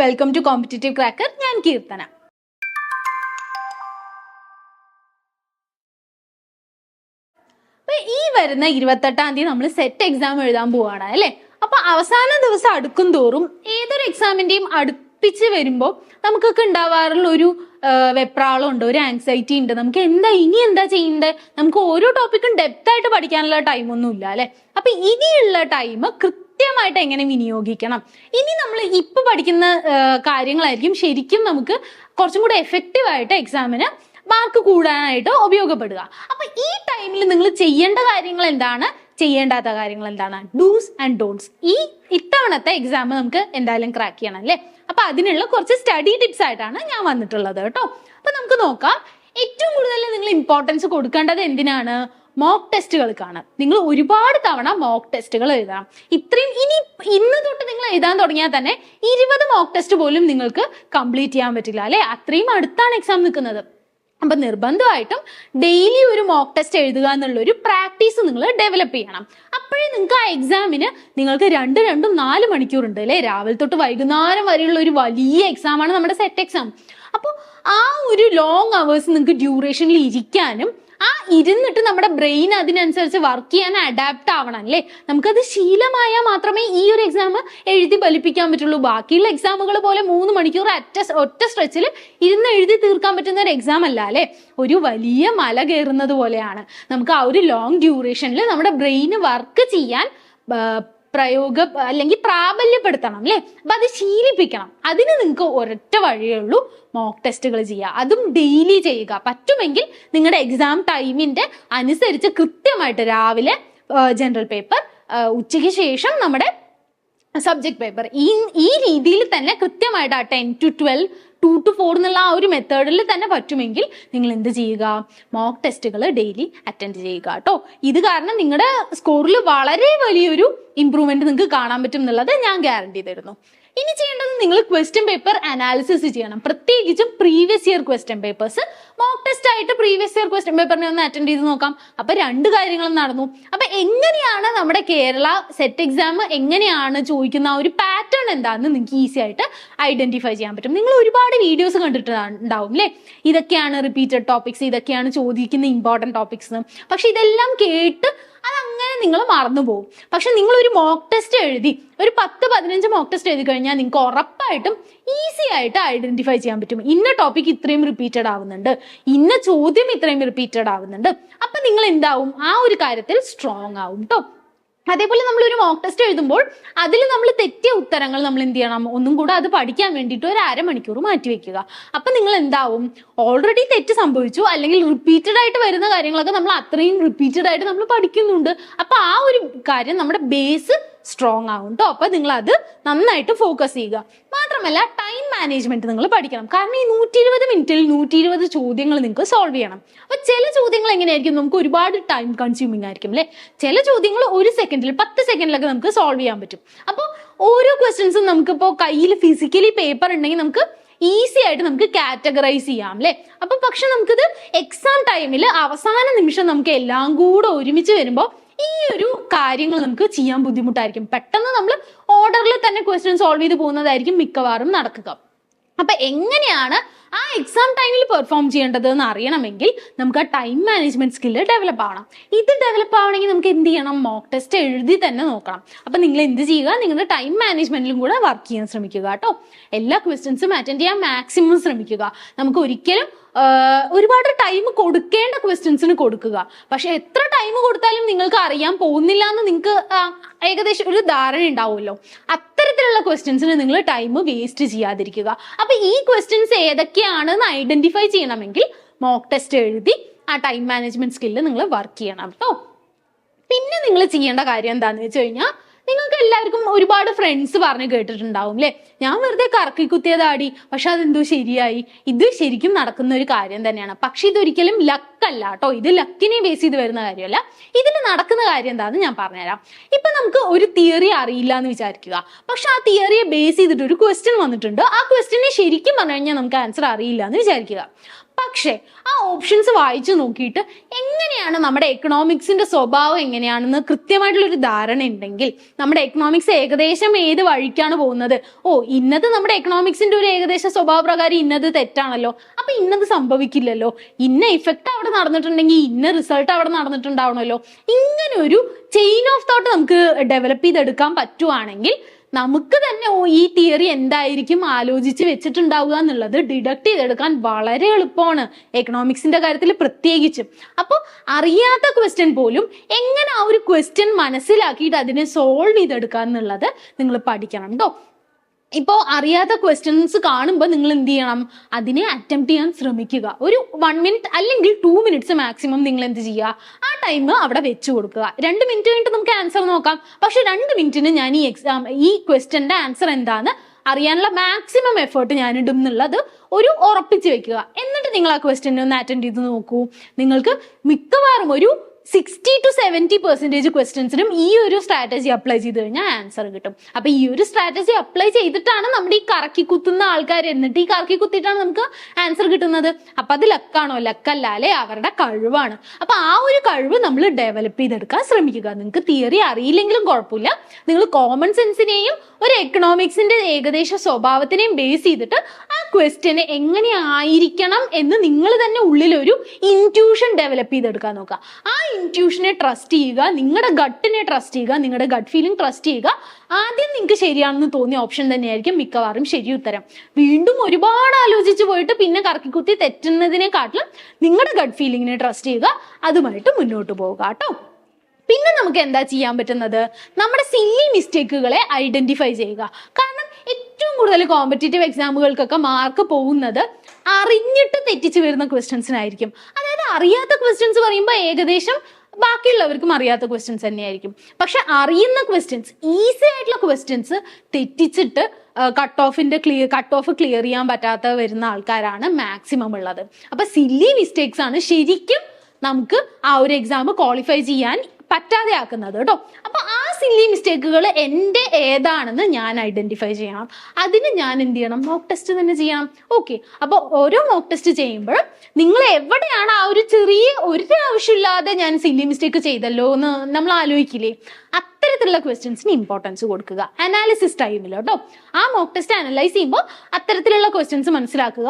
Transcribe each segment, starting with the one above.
Welcome to competitive cracker ഞാൻ കീർത്തന. ഈ വരുന്ന ഇരുപത്തെട്ടാം തീയതി നമ്മൾ സെറ്റ് എക്സാം എഴുതാൻ പോവാണ് അല്ലേ? അപ്പൊ അവസാന ദിവസം അടുക്കും തോറും ഏതൊരു എക്സാമിന്റെയും അടുപ്പിച്ച് വരുമ്പോൾ നമുക്കൊക്കെ ഉണ്ടാവാറുള്ള ഒരു വെപ്രാളം ഉണ്ട് ഒരു ആങ്സൈറ്റി ഉണ്ട്. നമുക്ക് എന്താ ഇനി എന്താ ചെയ്യേണ്ടത് നമുക്ക് ഓരോ ടോപ്പിക്കും ഡെപ്ത് ആയിട്ട് പഠിക്കാനുള്ള ടൈമൊന്നും ഇല്ല അല്ലെ? അപ്പൊ ഇനിയുള്ള ടൈം കൃത്യമായിട്ട് എങ്ങനെ വിനിയോഗിക്കണം? ഇനി നമ്മൾ ഇപ്പൊ പഠിക്കുന്ന കാര്യങ്ങളായിരിക്കും ശരിക്കും നമുക്ക് കുറച്ചും കൂടെ എഫക്റ്റീവ് ആയിട്ട് എക്സാമിന് മാർക്ക് കൂടാനായിട്ട് ഉപയോഗപ്പെടുക. അപ്പൊ ഈ ടൈമിൽ നിങ്ങൾ ചെയ്യേണ്ട കാര്യങ്ങൾ എന്താണ്? ചെയ്യേണ്ടാത്ത കാര്യങ്ങൾ എന്താണ്? ഡൂസ് ആൻഡ് ഡോൺസ് ഈ ഇത്തവണത്തെ എക്സാം നമുക്ക് എന്തായാലും ക്രാക്ക് ചെയ്യണം അല്ലേ? അപ്പൊ അതിനുള്ള കുറച്ച് സ്റ്റഡി ടിപ്സ് ആയിട്ടാണ് ഞാൻ വന്നിട്ടുള്ളത് കേട്ടോ. അപ്പൊ നമുക്ക് നോക്കാം. ഏറ്റവും കൂടുതൽ നിങ്ങൾ ഇമ്പോർട്ടൻസ് കൊടുക്കേണ്ടത് എന്തിനാണ്? മോക്ക് ടെസ്റ്റുകൾ കാണാം. നിങ്ങൾ ഒരുപാട് തവണ മോക്ക് ടെസ്റ്റുകൾ എഴുതാം. ഇത്രയും ഇനി ഇന്ന് തൊട്ട് നിങ്ങൾ എഴുതാൻ തുടങ്ങിയാൽ തന്നെ ഇരുപത് മോക്ക് ടെസ്റ്റ് പോലും നിങ്ങൾക്ക് കംപ്ലീറ്റ് ചെയ്യാൻ പറ്റില്ല അല്ലെ? അത്രയും അടുത്താണ് എക്സാം നിൽക്കുന്നത്. അപ്പൊ നിർബന്ധമായിട്ടും ഡെയിലി ഒരു മോക്ക് ടെസ്റ്റ് എഴുതുക എന്നുള്ള ഒരു പ്രാക്ടീസ് നിങ്ങൾ ഡെവലപ്പ് ചെയ്യണം. അപ്പോഴേ നിങ്ങൾക്ക് ആ എക്സാമിന് നിങ്ങൾക്ക് രണ്ട് രണ്ടും നാല് മണിക്കൂർ ഉണ്ട് അല്ലേ? രാവിലെ തൊട്ട് വൈകുന്നേരം വരെയുള്ള ഒരു വലിയ എക്സാമാണ് നമ്മുടെ സെറ്റ് എക്സാം അപ്പോൾ ആ ഒരു ലോങ് അവേഴ്സ് നിങ്ങൾക്ക് ഡ്യൂറേഷനിൽ ഇരിക്കാനും ആ ഇരുന്നിട്ട് നമ്മുടെ ബ്രെയിൻ അതിനനുസരിച്ച് വർക്ക് ചെയ്യാൻ അഡാപ്റ്റ് ആവണം അല്ലേ? നമുക്കത് ശീലമായാൽ മാത്രമേ ഈ ഒരു എക്സാം എഴുതി ഫലിപ്പിക്കാൻ പറ്റുള്ളൂ. ബാക്കിയുള്ള എക്സാമുകൾ പോലെ മൂന്ന് മണിക്കൂർ അറ്റ ഒറ്റ സ്ട്രെച്ചിൽ ഇരുന്ന് എഴുതി തീർക്കാൻ പറ്റുന്ന ഒരു എക്സാം അല്ല അല്ലേ? ഒരു വലിയ മല കയറുന്നത് പോലെയാണ്. നമുക്ക് ആ ഒരു ലോങ് ഡ്യൂറേഷനിൽ നമ്മുടെ ബ്രെയിന് വർക്ക് ചെയ്യാൻ പ്രയോഗ അല്ലെങ്കിൽ പ്രാബല്യപ്പെടുത്തണം അല്ലേ? അപ്പൊ അത് ശീലിപ്പിക്കണം. അതിന് നിങ്ങൾക്ക് ഒരൊറ്റ വഴിയേ ഉള്ളൂ മോക്ക് ടെസ്റ്റുകൾ ചെയ്യുക. അതും ഡെയിലി ചെയ്യുക. പറ്റുമെങ്കിൽ നിങ്ങളുടെ എക്സാം ടൈമിന്റെ അനുസരിച്ച് കൃത്യമായിട്ട് രാവിലെ ജനറൽ പേപ്പർ ഉച്ചയ്ക്ക് ശേഷം നമ്മുടെ സബ്ജക്ട് പേപ്പർ ഈ ഈ രീതിയിൽ തന്നെ കൃത്യമായിട്ട് ആ ten to twelve two to four എന്നുള്ള ആ ഒരു മെത്തേഡിൽ തന്നെ പറ്റുമെങ്കിൽ നിങ്ങൾ എന്ത് ചെയ്യുക? മോക്ക് ടെസ്റ്റുകൾ ഡെയിലി അറ്റൻഡ് ചെയ്യുക കേട്ടോ. ഇത് കാരണം നിങ്ങളുടെ സ്കോറിൽ വളരെ വലിയൊരു ഇമ്പ്രൂവ്മെന്റ് നിങ്ങൾക്ക് കാണാൻ പറ്റും എന്നുള്ളത് ഞാൻ ഗ്യാരണ്ടി തരുന്നു. ഇനി ചെയ്യേണ്ടത് നിങ്ങൾ ക്വസ്റ്റ്യൻ പേപ്പർ അനാലിസിസ് ചെയ്യണം. പ്രത്യേകിച്ചും previous year question papers mock test ആയിട്ട് പ്രീവിയസ് ഇയർ ക്വസ്റ്റ്യൻ പേപ്പറിനെ ഒന്ന് അറ്റൻഡ് ചെയ്ത് നോക്കാം. അപ്പൊ രണ്ട് കാര്യങ്ങളും നടന്നു. അപ്പൊ എങ്ങനെയാണ് നമ്മുടെ കേരള സെറ്റ് എക്സാം എങ്ങനെയാണ് ചോദിക്കുന്ന ഒരു പാറ്റേൺ എന്താണെന്ന് നിങ്ങൾക്ക് ഈസി ആയിട്ട് ഐഡന്റിഫൈ ചെയ്യാൻ പറ്റും. നിങ്ങൾ ഒരുപാട് വീഡിയോസ് കണ്ടിട്ട് ഉണ്ടാവും അല്ലേ ഇതൊക്കെയാണ് റിപ്പീറ്റഡ് ടോപ്പിക്സ് ഇതൊക്കെയാണ് ചോദിക്കുന്ന ഇമ്പോർട്ടന്റ് ടോപ്പിക്സ് പക്ഷെ ഇതെല്ലാം കേട്ട് അതങ്ങനെ നിങ്ങൾ മറന്നു പോകും പക്ഷെ നിങ്ങൾ ഒരു മോക്ക് ടെസ്റ്റ് എഴുതി ഒരു പത്ത് പതിനഞ്ച് മോക്ക് ടെസ്റ്റ് എഴുതി കഴിഞ്ഞാൽ നിങ്ങൾക്ക് ഉറപ്പായിട്ടും ഈസി ആയിട്ട് ഐഡന്റിഫൈ ചെയ്യാൻ പറ്റും. ഇന്ന ടോപ്പിക് ഇത്രയും റിപ്പീറ്റഡ് ആവുന്നുണ്ട്. ഇന്ന ചോദ്യം ഇത്രയും റിപ്പീറ്റഡ് ആവുന്നുണ്ട്. അപ്പൊ നിങ്ങൾ എന്താവും? ആ ഒരു കാര്യത്തിൽ സ്ട്രോങ് ആവും കേട്ടോ അതേപോലെ നമ്മൾ ഒരു മോക്ക് ടെസ്റ്റ് എഴുതുമ്പോൾ അതിൽ നമ്മൾ തെറ്റിയ ഉത്തരങ്ങൾ നമ്മൾ എന്ത് ചെയ്യണം? ഒന്നും കൂടെ അത് പഠിക്കാൻ വേണ്ടിയിട്ട് ഒരു അരമണിക്കൂർ മാറ്റി വെക്കുക. അപ്പൊ നിങ്ങൾ എന്താവും? ഓൾറെഡി തെറ്റ് സംഭവിച്ചു അല്ലെങ്കിൽ റിപ്പീറ്റഡ് ആയിട്ട് വരുന്ന കാര്യങ്ങളൊക്കെ നമ്മൾ അത്രയും റിപ്പീറ്റഡ് ആയിട്ട് നമ്മൾ പഠിക്കുന്നുണ്ട്. അപ്പൊ ആ ഒരു കാര്യം നമ്മുടെ ബേസ് സ്ട്രോങ് ആകും കേട്ടോ അപ്പൊ നിങ്ങൾ അത് നന്നായിട്ട് ഫോക്കസ് ചെയ്യുക. മാത്രമല്ല ടൈം മാനേജ്മെന്റ് നിങ്ങൾ പഠിക്കണം. കാരണം ഈ നൂറ്റി ഇരുപത് മിനിറ്റിൽ നൂറ്റി ഇരുപത് ചോദ്യങ്ങൾ നിങ്ങൾക്ക് സോൾവ് ചെയ്യണം. അപ്പൊ ചില ചോദ്യങ്ങൾ എങ്ങനെയായിരിക്കും? നമുക്ക് ഒരുപാട് ടൈം കൺസ്യൂമിങ് ആയിരിക്കും അല്ലെ? ചില ചോദ്യങ്ങൾ ഒരു സെക്കൻഡിൽ പത്ത് സെക്കൻഡിലൊക്കെ നമുക്ക് സോൾവ് ചെയ്യാൻ പറ്റും. അപ്പോൾ ഓരോ ക്വസ്റ്റ്യൻസും നമുക്കിപ്പോൾ കയ്യിൽ ഫിസിക്കലി പേപ്പർ ഉണ്ടെങ്കിൽ നമുക്ക് ഈസി ആയിട്ട് നമുക്ക് കാറ്റഗറൈസ് ചെയ്യാം അല്ലെ അപ്പൊ പക്ഷെ നമുക്കിത് എക്സാം ടൈമിൽ അവസാന നിമിഷം നമുക്ക് എല്ലാം കൂടെ ഒരുമിച്ച് വരുമ്പോൾ ഈ ഒരു കാര്യങ്ങൾ നമുക്ക് ചെയ്യാൻ ബുദ്ധിമുട്ടായിരിക്കും. പെട്ടെന്ന് നമ്മൾ ഓർഡറിൽ തന്നെ ക്വസ്റ്റ്യൻ സോൾവ് ചെയ്ത് പോകുന്നതായിരിക്കും മിക്കവാറും നടക്കുക. അപ്പൊ എങ്ങനെയാണ് ആ എക്സാം ടൈമിൽ പെർഫോം ചെയ്യേണ്ടത് എന്ന് അറിയണമെങ്കിൽ നമുക്ക് ആ ടൈം മാനേജ്മെന്റ് സ്കില്ല് ഡെവലപ്പ് ആവണം. ഇത് ഡെവലപ്പ് ആവണമെങ്കിൽ നമുക്ക് എന്ത് ചെയ്യണം? മോക്ക് ടെസ്റ്റ് എഴുതി തന്നെ നോക്കണം. അപ്പൊ നിങ്ങൾ എന്ത് ചെയ്യുക? നിങ്ങളുടെ ടൈം മാനേജ്മെന്റിലും കൂടെ വർക്ക് ചെയ്യാൻ ശ്രമിക്കുക കേട്ടോ. എല്ലാ ക്വസ്റ്റ്യൻസും അറ്റൻഡ് ചെയ്യാൻ മാക്സിമം ശ്രമിക്കുക. നമുക്ക് ഒരിക്കലും ഒരുപാട് ടൈം കൊടുക്കേണ്ട ക്വസ്റ്റ്യൻസിന് കൊടുക്കുക. പക്ഷെ എത്ര ടൈം കൊടുത്താലും നിങ്ങൾക്ക് അറിയാൻ പോകുന്നില്ല എന്ന് നിങ്ങൾക്ക് ഏകദേശം ഒരു ധാരണ ഉണ്ടാവുമല്ലോ. അത്തരത്തിലുള്ള ക്വസ്റ്റ്യൻസിന് നിങ്ങൾ ടൈം വേസ്റ്റ് ചെയ്യാതിരിക്കുക. അപ്പൊ ഈ ക്വസ്റ്റ്യൻസ് ഏതൊക്കെയാണെന്ന് ഐഡന്റിഫൈ ചെയ്യണമെങ്കിൽ മോക്ക് ടെസ്റ്റ് എഴുതി ആ ടൈം മാനേജ്മെന്റ് സ്കില്ല് നിങ്ങൾ വർക്ക് ചെയ്യണം കേട്ടോ പിന്നെ നിങ്ങൾ ചെയ്യേണ്ട കാര്യം എന്താന്ന് വെച്ച് കഴിഞ്ഞാൽ നിങ്ങൾക്ക് എല്ലാവർക്കും ഒരുപാട് ഫ്രണ്ട്സ് പറഞ്ഞ് കേട്ടിട്ടുണ്ടാവും അല്ലേ ഞാൻ വെറുതെ കറക്കി കുത്തിയതാടി. പക്ഷെ അതെന്തോ ശരിയായി. ഇത് ശരിക്കും നടക്കുന്ന ഒരു കാര്യം തന്നെയാണ്. പക്ഷെ ഇതൊരിക്കലും ലക്കല്ല കേട്ടോ. ഇത് ലക്കിനെ ബേസ് ചെയ്ത് വരുന്ന കാര്യമല്ല. ഇതിൽ നടക്കുന്ന കാര്യം എന്താണെന്ന് ഞാൻ പറഞ്ഞുതരാം. ഇപ്പൊ നമുക്ക് ഒരു തിയറി അറിയില്ല എന്ന് വിചാരിക്കുക. പക്ഷെ ആ തിയറിയെ ബേസ് ചെയ്തിട്ട് ഒരു ക്വസ്റ്റ്യൻ വന്നിട്ടുണ്ട്. ആ ക്വസ്റ്റ്യനെ ശരിക്കും പറഞ്ഞു കഴിഞ്ഞാൽ നമുക്ക് ആൻസർ അറിയില്ല എന്ന് വിചാരിക്കുക. പക്ഷേ ആ ഓപ്ഷൻസ് വായിച്ചു നോക്കിയിട്ട് എങ്ങനെയാണ് നമ്മുടെ എക്കണോമിക്സിന്റെ സ്വഭാവം എങ്ങനെയാണെന്ന് കൃത്യമായിട്ടുള്ളൊരു ധാരണ ഉണ്ടെങ്കിൽ നമ്മുടെ എക്കണോമിക്സ് ഏകദേശം ഏത് വഴിക്കാണ് പോകുന്നത്? ഓ ഇന്നത് നമ്മുടെ എക്കണോമിക്സിന്റെ ഒരു ഏകദേശ സ്വഭാവ പ്രകാരം ഇന്നത് തെറ്റാണല്ലോ. അപ്പൊ ഇന്നത് സംഭവിക്കില്ലല്ലോ. ഇന്ന ഇഫക്റ്റ് അവിടെ നടന്നിട്ടുണ്ടെങ്കിൽ ഇന്ന റിസൾട്ട് അവിടെ നടന്നിട്ടുണ്ടാവണമല്ലോ. ഇങ്ങനെ ഒരു ചെയിൻ ഓഫ് തോട്ട് നമുക്ക് ഡെവലപ്പ് ചെയ്തെടുക്കാൻ പറ്റുവാണെങ്കിൽ നമുക്ക് തന്നെ ഈ തിയറി എന്തായിരിക്കും ആലോചിച്ച് വെച്ചിട്ടുണ്ടാവുക എന്നുള്ളത് ഡിഡക്ട് ചെയ്തെടുക്കാൻ വളരെ എളുപ്പമാണ് എക്കണോമിക്സിന്റെ കാര്യത്തിൽ പ്രത്യേകിച്ചും. അപ്പോൾ അറിയാത്ത ക്വസ്റ്റ്യൻ പോലും എങ്ങനെ ആ ഒരു ക്വസ്റ്റ്യൻ മനസ്സിലാക്കിയിട്ട് അതിനെ സോൾവ് ചെയ്തെടുക്കുക എന്നുള്ളത് നിങ്ങൾ പഠിക്കണം കേട്ടോ ഇപ്പോൾ അറിയാത്ത ക്വസ്റ്റ്യൻസ് കാണുമ്പോൾ നിങ്ങൾ എന്ത് ചെയ്യണം? അതിനെ അറ്റംപ്റ്റ് ചെയ്യാൻ ശ്രമിക്കുക. ഒരു വൺ മിനിറ്റ് അല്ലെങ്കിൽ ടു മിനിറ്റ്സ് മാക്സിമം നിങ്ങൾ എന്ത് ചെയ്യുക? ആ ടൈം അവിടെ വെച്ച് കൊടുക്കുക. രണ്ട് മിനിറ്റ് കഴിഞ്ഞിട്ട് നമുക്ക് ആൻസർ നോക്കാം. പക്ഷെ രണ്ട് മിനിറ്റിന് ഞാൻ ഈ എക്സാം ഈ ക്വസ്റ്റ്യന്റെ ആൻസർ എന്താണ് അറിയാനുള്ള മാക്സിമം എഫേർട്ട് ഞാൻ ഇടും എന്നുള്ളത് ഒരു ഉറപ്പിച്ച് വെക്കുക. എന്നിട്ട് നിങ്ങൾ ആ ക്വസ്റ്റ്യൻ ഒന്ന് അറ്റൻഡ് ചെയ്ത് നോക്കൂ. നിങ്ങൾക്ക് മിക്കവാറും ഒരു സിക്സ്റ്റി ടു സെവന്റി പെർസെന്റേജ് ക്വസ്റ്റ്യൻസിനും ഈ ഒരു സ്ട്രാറ്റജി അപ്ലൈ ചെയ്ത് കഴിഞ്ഞാൽ ആൻസർ കിട്ടും. അപ്പൊ ഈ ഒരു സ്ട്രാറ്റജി അപ്ലൈ ചെയ്തിട്ടാണ് നമ്മുടെ ഈ കറക്കി കുത്തുന്ന ആൾക്കാർ എന്നിട്ട് ഈ കറക്കി കുത്തിയിട്ടാണ് നമുക്ക് ആൻസർ കിട്ടുന്നത്. അപ്പൊ അത് ലക്കാണോ? ലക്കല്ല അല്ലെ? അവരുടെ കഴിവാണ്. അപ്പൊ ആ ഒരു കഴിവ് നമ്മൾ ഡെവലപ്പ് ചെയ്തെടുക്കാൻ ശ്രമിക്കുക. നിങ്ങൾക്ക് തിയറി അറിയില്ലെങ്കിലും കുഴപ്പമില്ല. നിങ്ങൾ കോമൺ സെൻസിനെയും ഒരു എക്കണോമിക്സിന്റെ ഏകദേശ സ്വഭാവത്തിനെയും ബേസ് ചെയ്തിട്ട് ആ ക്വസ്റ്റ്യനെ എങ്ങനെ ആയിരിക്കണം എന്ന് നിങ്ങൾ തന്നെ ഉള്ളിലൊരു ഇന്റ്യൂഷൻ ഡെവലപ്പ് ചെയ്തെടുക്കാൻ നോക്കുക. ആ ഇന്റ്യൂഷനെ ട്രസ്റ്റ് ചെയ്യുക നിങ്ങളുടെ ഗട്ടിനെ ട്രസ്റ്റ് ചെയ്യുക നിങ്ങളുടെ ഗട്ട് ഫീലിംഗ് ട്രസ്റ്റ് ചെയ്യുക ആദ്യം നിങ്ങൾക്ക് ശരിയാണെന്ന് തോന്നിയ ഓപ്ഷൻ തന്നെയായിരിക്കും മിക്കവാറും ശരി ഉത്തരം. വീണ്ടും ഒരുപാട് ആലോചിച്ച് പോയിട്ട് പിന്നെ കറക്കിക്കുത്തി തെറ്റുന്നതിനെക്കാട്ടിലും നിങ്ങളുടെ ഗട്ട് ഫീലിംഗിനെ ട്രസ്റ്റ് ചെയ്യുക അതുമായിട്ട് മുന്നോട്ട് പോവുക കേട്ടോ. പിന്നെ നമുക്ക് എന്താ ചെയ്യാൻ പറ്റുന്നത്? നമ്മുടെ സില്ലി മിസ്റ്റേക്കുകളെ ഐഡന്റിഫൈ ചെയ്യുക. കാരണം ഏറ്റവും കൂടുതൽ കോമ്പറ്റേറ്റീവ് എക്സാമുകൾക്കൊക്കെ മാർക്ക് പോകുന്നത് അറിഞ്ഞിട്ട് തെറ്റിച്ച് വരുന്ന ക്വസ്റ്റ്യൻസിനായിരിക്കും അതായത് അറിയാത്ത ക്വസ്റ്റ്യൻസ് പറയുമ്പോൾ ഏകദേശം ബാക്കിയുള്ളവർക്കും അറിയാത്ത ക്വസ്റ്റ്യൻസ് തന്നെയായിരിക്കും. പക്ഷെ അറിയുന്ന ക്വസ്റ്റ്യൻസ് ഈസി ആയിട്ടുള്ള ക്വസ്റ്റ്യൻസ് തെറ്റിച്ചിട്ട് കട്ട് ഓഫിന്റെ ക്ലിയർ കട്ട് ഓഫ് ക്ലിയർ ചെയ്യാൻ പറ്റാത്ത വരുന്ന ആൾക്കാരാണ് മാക്സിമം ഉള്ളത്. അപ്പൊ സില്ലി മിസ്റ്റേക്സ് ആണ് ശരിക്കും നമുക്ക് ആ ഒരു എക്സാം ക്വാളിഫൈ ചെയ്യാൻ പറ്റാതെ ആക്കുന്നത് കേട്ടോ. അപ്പൊ ആ സില്ലി മിസ്റ്റേക്കുകൾ എന്റെ ഏതാണെന്ന് ഞാൻ ഐഡന്റിഫൈ ചെയ്യണം. അതിന് ഞാൻ എന്ത് ചെയ്യണം? മോക്ക് ടെസ്റ്റ് തന്നെ ചെയ്യണം. ഓക്കെ അപ്പോൾ ഓരോ മോക്ക് ടെസ്റ്റ് ചെയ്യുമ്പോഴും നിങ്ങൾ എവിടെയാണ് ആ ഒരു ചെറിയ ഒരു ആവശ്യമില്ലാതെ ഞാൻ സില്ലി മിസ്റ്റേക്ക് ചെയ്തല്ലോ എന്ന് നമ്മൾ ആലോചിക്കില്ലേ? അത്തരത്തിലുള്ള ക്വസ്റ്റ്യൻസിന് ഇമ്പോർട്ടൻസ് കൊടുക്കുക. അനാലിസിസ് ടൈമിൽ കേട്ടോ. ആ മോക്ക് ടെസ്റ്റ് അനലൈസ് ചെയ്യുമ്പോൾ അത്തരത്തിലുള്ള ക്വസ്റ്റ്യൻസ് മനസ്സിലാക്കുക.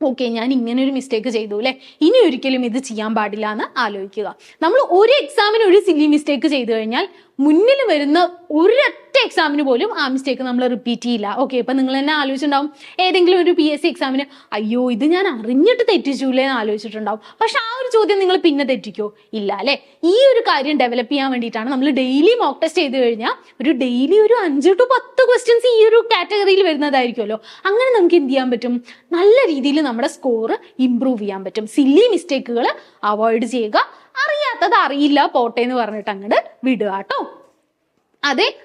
ഓക്കെ ഞാൻ ഇങ്ങനെ ഒരു മിസ്റ്റേക്ക് ചെയ്തു അല്ലെ ഇനി ഒരിക്കലും ഇത് ചെയ്യാൻ പാടില്ല എന്ന് ആലോചിക്കുക. നമ്മൾ ഒരു എക്സാമിന് ഒരു സില്ലി മിസ്റ്റേക്ക് ചെയ്തു കഴിഞ്ഞാൽ മുന്നിൽ വരുന്ന ഒരൊറ്റ എക്സാമിന് പോലും ആ മിസ്റ്റേക്ക് നമ്മൾ റിപ്പീറ്റ് ചെയ്യില്ല. ഓക്കെ ഇപ്പൊ നിങ്ങൾ തന്നെ ആലോചിച്ചിട്ടുണ്ടാവും. ഏതെങ്കിലും ഒരു പി എസ് സി എക്സാമിന് അയ്യോ ഇത് ഞാൻ അറിഞ്ഞിട്ട് തെറ്റിച്ചൂലേ എന്ന് ആലോചിച്ചിട്ടുണ്ടാവും. പക്ഷെ ആ ഒരു ചോദ്യം നിങ്ങൾ പിന്നെ തെറ്റിക്കോ? ഇല്ല അല്ലെ? ഈ ഒരു കാര്യം ഡെവലപ്പ് ചെയ്യാൻ വേണ്ടിയിട്ടാണ് നമ്മൾ ഡെയിലി മോക്ക് ടെസ്റ്റ് ചെയ്ത് കഴിഞ്ഞാൽ ഒരു ഡെയിലി ഒരു അഞ്ച് ടു പത്ത് ക്വസ്റ്റ്യൻസ് ഈ ഒരു കാറ്റഗറിയിൽ വരുന്നതായിരിക്കുമല്ലോ. അങ്ങനെ നമുക്ക് എന്ത് ചെയ്യാൻ പറ്റും? നല്ല രീതിയിൽ നമ്മുടെ സ്കോർ ഇമ്പ്രൂവ് ചെയ്യാൻ പറ്റും. സില്ലി മിസ്റ്റേക്കുകൾ അവോയ്ഡ് ചെയ്യുക. അറിയാത്തത് അറിയില്ല പോട്ടെ എന്ന് പറഞ്ഞിട്ട് അങ്ങോട്ട് വിടുക കേട്ടോ. അതെ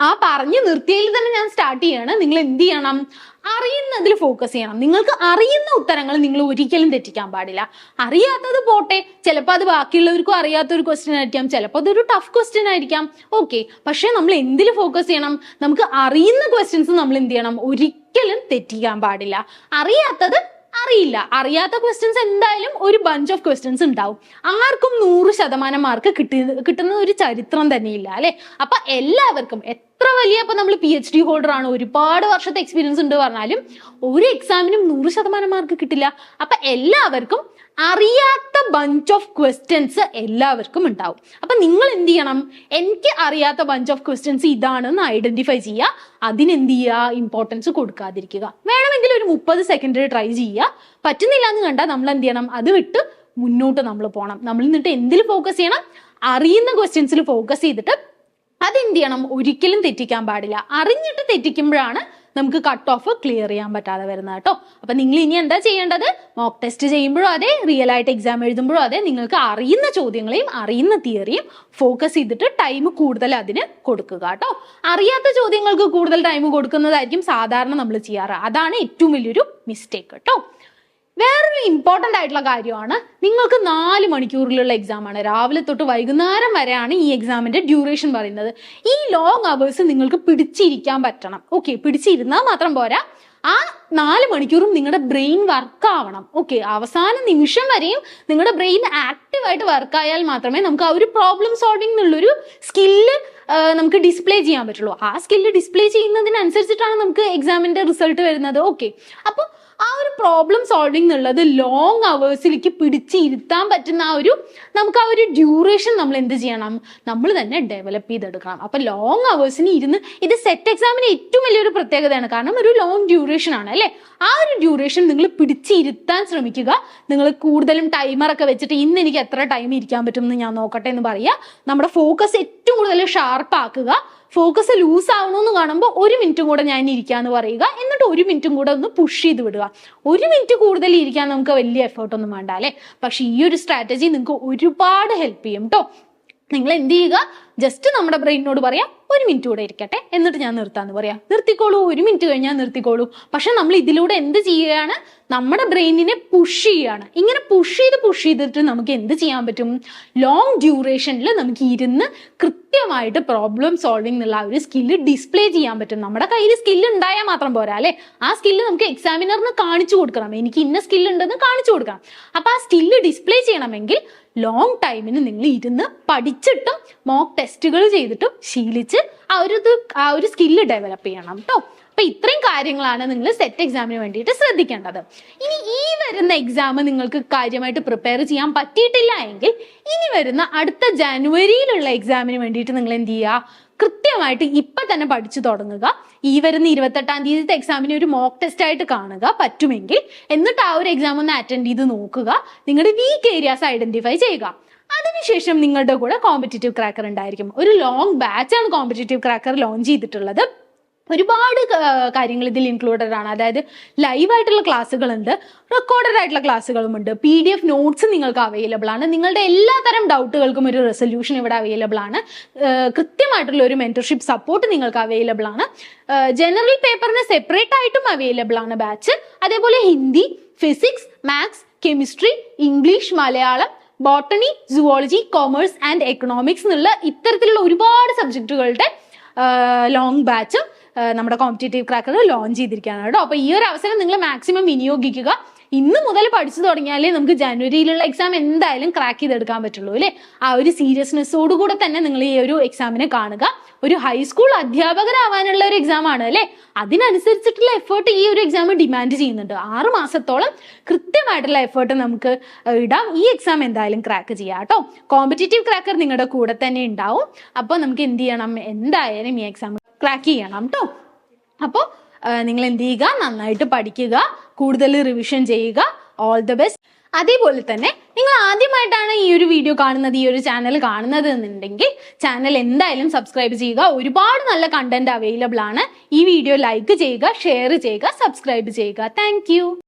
ആ പറഞ്ഞു നിർത്തിയതിൽ തന്നെ ഞാൻ സ്റ്റാർട്ട് ചെയ്യാണ്. നിങ്ങൾ എന്ത് ചെയ്യണം? അറിയുന്നതിൽ ഫോക്കസ് ചെയ്യണം. നിങ്ങൾക്ക് അറിയുന്ന ഉത്തരങ്ങൾ നിങ്ങൾ ഒരിക്കലും തെറ്റിക്കാൻ പാടില്ല. അറിയാത്തത് പോട്ടെ. ചിലപ്പോൾ അത് ബാക്കിയുള്ളവർക്കും അറിയാത്ത ഒരു ക്വസ്റ്റ്യൻ ആയിരിക്കാം. ചിലപ്പോൾ അതൊരു ടഫ് ക്വസ്റ്റ്യൻ ആയിരിക്കാം. ഓക്കെ പക്ഷേ നമ്മൾ എന്തിൽ ഫോക്കസ് ചെയ്യണം? നമുക്ക് അറിയുന്ന ക്വസ്റ്റ്യൻസ് നമ്മൾ എന്ത് ചെയ്യണം? ഒരിക്കലും തെറ്റിക്കാൻ പാടില്ല. അറിയാത്തത് അറിയില്ല. അറിയാത്ത ക്വസ്റ്റ്യൻസ് എന്തായാലും ഒരു ബഞ്ച് ഓഫ് ക്വസ്റ്റ്യൻസ് ഉണ്ടാവും. ആർക്കും നൂറ് ശതമാനം മാർക്ക് കിട്ടി കിട്ടുന്ന ഒരു ചരിത്രം തന്നെയില്ല അല്ലെ? അപ്പൊ എല്ലാവർക്കും എത്ര വലിയ ഇപ്പൊ നമ്മൾ പി എച്ച് ഡി ഹോൾഡർ ആണ്. ഒരുപാട് വർഷത്തെ എക്സ്പീരിയൻസ് ഉണ്ട് പറഞ്ഞാലും ഒരു എക്സാമിനും നൂറ് ശതമാനം മാർക്ക് കിട്ടില്ല. അപ്പൊ എല്ലാവർക്കും അറിയാത്ത ബഞ്ച് ഓഫ് ക്വസ്റ്റ്യൻസ് എല്ലാവർക്കും ഉണ്ടാവും. അപ്പൊ നിങ്ങൾ എന്ത് ചെയ്യണം? എനിക്ക് അറിയാത്ത ബഞ്ച് ഓഫ് ക്വസ്റ്റ്യൻസ് ഇതാണെന്ന് ഐഡന്റിഫൈ ചെയ്യുക. അതിനെന്ത് ചെയ്യുക? ഇമ്പോർട്ടൻസ് കൊടുക്കാതിരിക്കുക. വേണമെങ്കിൽ ഒരു മുപ്പത് സെക്കൻഡ് ട്രൈ ചെയ്യുക. പറ്റുന്നില്ല എന്ന് കണ്ടാൽ നമ്മൾ എന്ത് ചെയ്യണം? അത് വിട്ട് മുന്നോട്ട് നമ്മൾ പോകണം നമ്മൾ എന്നിട്ട് എന്തിൽ ഫോക്കസ് ചെയ്യണം? അറിയുന്ന ക്വസ്റ്റ്യൻസിൽ ഫോക്കസ് ചെയ്തിട്ട് അതെന്ത് ചെയ്യണം? ഒരിക്കലും തെറ്റിക്കാൻ പാടില്ല. അറിഞ്ഞിട്ട് തെറ്റിക്കുമ്പോഴാണ് നമുക്ക് കട്ട് ഓഫ് ക്ലിയർ ചെയ്യാൻ പറ്റാതെ വരുന്നത് കേട്ടോ. അപ്പൊ നിങ്ങൾ ഇനി എന്താ ചെയ്യേണ്ടത്? മോക്ക് ടെസ്റ്റ് ചെയ്യുമ്പോഴും അതെ റിയൽ ആയിട്ട് എക്സാം എഴുതുമ്പോഴും അതെ നിങ്ങൾക്ക് അറിയുന്ന ചോദ്യങ്ങളെയും അറിയുന്ന തിയറിയും ഫോക്കസ് ചെയ്തിട്ട് ടൈം കൂടുതൽ അതിന് കൊടുക്കുക കേട്ടോ. അറിയാത്ത ചോദ്യങ്ങൾക്ക് കൂടുതൽ ടൈം കൊടുക്കുന്നതായിരിക്കും സാധാരണ നമ്മൾ ചെയ്യാറ്. അതാണ് ഏറ്റവും വലിയൊരു മിസ്റ്റേക്ക് കേട്ടോ. വേറൊരു ഇമ്പോർട്ടന്റ് ആയിട്ടുള്ള കാര്യമാണ്. നിങ്ങൾക്ക് നാല് മണിക്കൂറിലുള്ള എക്സാമാണ് രാവിലെ തൊട്ട് വൈകുന്നേരം വരെയാണ് ഈ എക്സാമിന്റെ ഡ്യൂറേഷൻ പറയുന്നത്. ഈ ലോങ് അവേഴ്സ് നിങ്ങൾക്ക് പിടിച്ചിരിക്കാൻ പറ്റണം. ഓക്കെ പിടിച്ചിരുന്നാൽ മാത്രം പോരാ. ആ നാല് മണിക്കൂറും നിങ്ങളുടെ ബ്രെയിൻ വർക്ക് ആവണം. ഓക്കെ അവസാന നിമിഷം വരെയും നിങ്ങളുടെ ബ്രെയിൻ ആക്റ്റീവായിട്ട് വർക്ക് ആയാൽ മാത്രമേ നമുക്ക് ആ ഒരു പ്രോബ്ലം സോൾവിംഗ് എന്നുള്ളൊരു സ്കില്ല് നമുക്ക് ഡിസ്പ്ലേ ചെയ്യാൻ പറ്റുള്ളൂ. ആ സ്കില്ല് ഡിസ്പ്ലേ ചെയ്യുന്നതിനനുസരിച്ചിട്ടാണ് നമുക്ക് എക്സാമിന്റെ റിസൾട്ട് വരുന്നത്. ഓക്കെ അപ്പോൾ ആ ഒരു പ്രോബ്ലം സോൾവിങ് എന്നുള്ളത് ലോങ് അവേഴ്സിലേക്ക് പിടിച്ച് ഇരുത്താൻ പറ്റുന്ന ആ ഒരു നമുക്ക് ആ ഒരു ഡ്യൂറേഷൻ നമ്മൾ എന്ത് ചെയ്യണം? നമ്മൾ തന്നെ ഡെവലപ്പ് ചെയ്തെടുക്കണം. അപ്പൊ ലോങ് അവേഴ്സിന് ഇരുന്ന് ഇത് സെറ്റ് എക്സാമിന് ഏറ്റവും വലിയൊരു പ്രത്യേകതയാണ്. കാരണം ഒരു ലോങ് ഡ്യൂറേഷൻ ആണ് അല്ലേ? ആ ഒരു ഡ്യൂറേഷൻ നിങ്ങൾ പിടിച്ചിരുത്താൻ ശ്രമിക്കുക. നിങ്ങൾ കൂടുതലും ടൈമറൊക്കെ വെച്ചിട്ട് ഇന്ന് എനിക്ക് എത്ര ടൈം ഇരിക്കാൻ പറ്റുമെന്ന് ഞാൻ നോക്കട്ടെ എന്ന് പറയുക. നമ്മുടെ ഫോക്കസ് ഏറ്റവും കൂടുതൽ ഷാർപ്പ് ആക്കുക. ഫോക്കസ് ലൂസ് ആവണമെന്ന് കാണുമ്പോൾ ഒരു മിനിറ്റും കൂടെ ഞാൻ ഇരിക്കാന്ന് പറയുക. എന്നിട്ട് ഒരു മിനിറ്റും കൂടെ ഒന്ന് പുഷ് ചെയ്ത് വിടുക. ഒരു മിനിറ്റ് കൂടുതൽ ഇരിക്കാൻ നമുക്ക് വലിയ എഫേർട്ട് ഒന്നും വേണ്ട അല്ലേ? പക്ഷെ ഈ ഒരു സ്ട്രാറ്റജി നിങ്ങൾക്ക് ഒരുപാട് ഹെൽപ്പ് ചെയ്യും കേട്ടോ നിങ്ങൾ എന്ത് ചെയ്യുക? ജസ്റ്റ് നമ്മുടെ ബ്രെയിനോട് പറയാം ഒരു മിനിറ്റ് കൂടെ ഇരിക്കട്ടെ. എന്നിട്ട് ഞാൻ നിർത്താന്ന് പറയാം. നിർത്തിക്കോളൂ ഒരു മിനിറ്റ് കഴിഞ്ഞാൽ നിർത്തിക്കോളൂ. പക്ഷെ നമ്മൾ ഇതിലൂടെ എന്ത് ചെയ്യുകയാണ്? നമ്മുടെ ബ്രെയിനിനെ പുഷ് ചെയ്യുകയാണ്. ഇങ്ങനെ പുഷ് ചെയ്ത് പുഷ് ചെയ്തിട്ട് നമുക്ക് എന്ത് ചെയ്യാൻ പറ്റും? ലോങ് ഡ്യൂറേഷനിൽ നമുക്ക് ഇരുന്ന് കൃത്യമായിട്ട് പ്രോബ്ലം സോൾവിംഗ് എന്നുള്ള ആ ഒരു സ്കില്ല് ഡിസ്പ്ലേ ചെയ്യാൻ പറ്റും. നമ്മുടെ കയ്യിൽ സ്കില്ല് ഉണ്ടായാൽ മാത്രം പോരാ അല്ലേ? ആ സ്കില്ല് നമുക്ക് എക്സാമിനറിന് കാണിച്ചു കൊടുക്കണം. എനിക്ക് ഇന്ന സ്കില്ല് ഉണ്ടെന്ന് കാണിച്ചു കൊടുക്കണം അപ്പൊ ആ സ്കില്ല് ഡിസ്പ്ലേ ചെയ്യണമെങ്കിൽ ലോങ് ടൈമിന് നിങ്ങൾ ഇരുന്ന് പഠിച്ചിട്ടും മോക്ക് ടെസ്റ്റുകൾ ചെയ്തിട്ടും ശീലിച്ച് ആ ഒരു ഇത് ആ ഒരു സ്കില്ല് ഡെവലപ്പ് ചെയ്യണം കേട്ടോ അപ്പൊ ഇത്രയും കാര്യങ്ങളാണ് നിങ്ങൾ സെറ്റ് എക്സാമിന് വേണ്ടിയിട്ട് ശ്രദ്ധിക്കേണ്ടത്. ഇനി ഈ വരുന്ന എക്സാം നിങ്ങൾക്ക് കാര്യമായിട്ട് പ്രിപ്പയർ ചെയ്യാൻ പറ്റിയിട്ടില്ല എങ്കിൽ ഇനി വരുന്ന അടുത്ത ജനുവരിയിലുള്ള എക്സാമിന് വേണ്ടിയിട്ട് നിങ്ങൾ എന്ത് ചെയ്യുക? കൃത്യമായിട്ട് ഇപ്പൊ തന്നെ പഠിച്ചു തുടങ്ങുക. ഈ വരുന്ന ഇരുപത്തെട്ടാം തീയതിത്തെ എക്സാമിനെ ഒരു മോക്ക് ടെസ്റ്റ് ആയിട്ട് കാണുക പറ്റുമെങ്കിൽ എന്നിട്ട് ആ ഒരു എക്സാം ഒന്ന് അറ്റൻഡ് ചെയ്ത് നോക്കുക. നിങ്ങളുടെ വീക്ക് ഏരിയാസ് ഐഡന്റിഫൈ ചെയ്യുക. അതിനുശേഷം നിങ്ങളുടെ കൂടെ കോമ്പറ്റേറ്റീവ് ക്രാക്കർ ഉണ്ടായിരിക്കും. ഒരു ലോങ് ബാച്ചാണ് കോമ്പറ്റേറ്റീവ് ക്രാക്കർ ലോഞ്ച് ചെയ്തിട്ടുള്ളത്. ഒരുപാട് കാര്യങ്ങൾ ഇതിൽ ഇൻക്ലൂഡഡ് ആണ്. അതായത് ലൈവ് ആയിട്ടുള്ള ക്ലാസ്സുകളുണ്ട് റെക്കോർഡഡ് ആയിട്ടുള്ള ക്ലാസ്സുകളുമുണ്ട് പി ഡി എഫ് നോട്ട്സ് നിങ്ങൾക്ക് അവൈലബിൾ ആണ്. നിങ്ങളുടെ എല്ലാ തരം ഡൗട്ടുകൾക്കും ഒരു റെസൊല്യൂഷൻ ഇവിടെ അവൈലബിൾ ആണ്. കൃത്യമായിട്ടുള്ള ഒരു മെന്റർഷിപ്പ് സപ്പോർട്ട് നിങ്ങൾക്ക് അവൈലബിൾ ആണ്. ജനറൽ പേപ്പറിന് സെപ്പറേറ്റ് ആയിട്ടും അവൈലബിൾ ആണ് ബാച്ച് അതേപോലെ Hindi physics maths chemistry English Malayalam botany zoology commerce and economics എന്നുള്ള ഇത്തരത്തിലുള്ള ഒരുപാട് സബ്ജക്റ്റുകളുടെ ലോങ് ബാച്ച് നമ്മുടെ കോമ്പറ്റേറ്റീവ് ക്രാക്കർ ലോഞ്ച് ചെയ്തിരിക്കുകയാണ് കേട്ടോ. അപ്പോൾ ഈ ഒരു അവസരം നിങ്ങൾ മാക്സിമം വിനിയോഗിക്കുക. ഇന്ന് മുതൽ പഠിച്ചു തുടങ്ങിയാലേ നമുക്ക് ജനുവരിയിലുള്ള എക്സാം എന്തായാലും ക്രാക്ക് ചെയ്തെടുക്കാൻ പറ്റുള്ളൂ അല്ലേ? ആ ഒരു സീരിയസ്നെസ്സോട് കൂടെ തന്നെ നിങ്ങൾ ഈ ഒരു എക്സാമിനെ കാണുക. ഒരു ഹൈസ്കൂൾ അധ്യാപകരാവാനുള്ള ഒരു എക്സാം ആണ് അല്ലേ? അതിനനുസരിച്ചിട്ടുള്ള എഫേർട്ട് ഈ ഒരു എക്സാം ഡിമാൻഡ് ചെയ്യുന്നുണ്ട്. ആറ് മാസത്തോളം കൃത്യമായിട്ടുള്ള എഫേർട്ട് നമുക്ക് ഇടാം. ഈ എക്സാം എന്തായാലും ക്രാക്ക് ചെയ്യാം കേട്ടോ. കോമ്പറ്റേറ്റീവ് ക്രാക്കർ നിങ്ങളുടെ കൂടെ തന്നെ ഉണ്ടാവും. അപ്പോൾ നമുക്ക് എന്ത് ചെയ്യണം? എന്തായാലും ഈ എക്സാം ക്രാക്ക് ചെയ്യണം കേട്ടോ. അപ്പോൾ നിങ്ങൾ എന്ത് ചെയ്യുക? നന്നായിട്ട് പഠിക്കുക കൂടുതൽ റിവിഷൻ ചെയ്യുക. ഓൾ ദ ബെസ്റ്റ് അതേപോലെ തന്നെ നിങ്ങൾ ആദ്യമായിട്ടാണ് ഈ ഒരു വീഡിയോ കാണുന്നത് ഈ ഒരു ചാനൽ കാണുന്നത് എന്നുണ്ടെങ്കിൽ ചാനൽ എന്തായാലും സബ്സ്ക്രൈബ് ചെയ്യുക. ഒരുപാട് നല്ല കണ്ടന്റ് അവൈലബിൾ ആണ്. ഈ വീഡിയോ ലൈക്ക് ചെയ്യുക ഷെയർ ചെയ്യുക സബ്സ്ക്രൈബ് ചെയ്യുക. താങ്ക്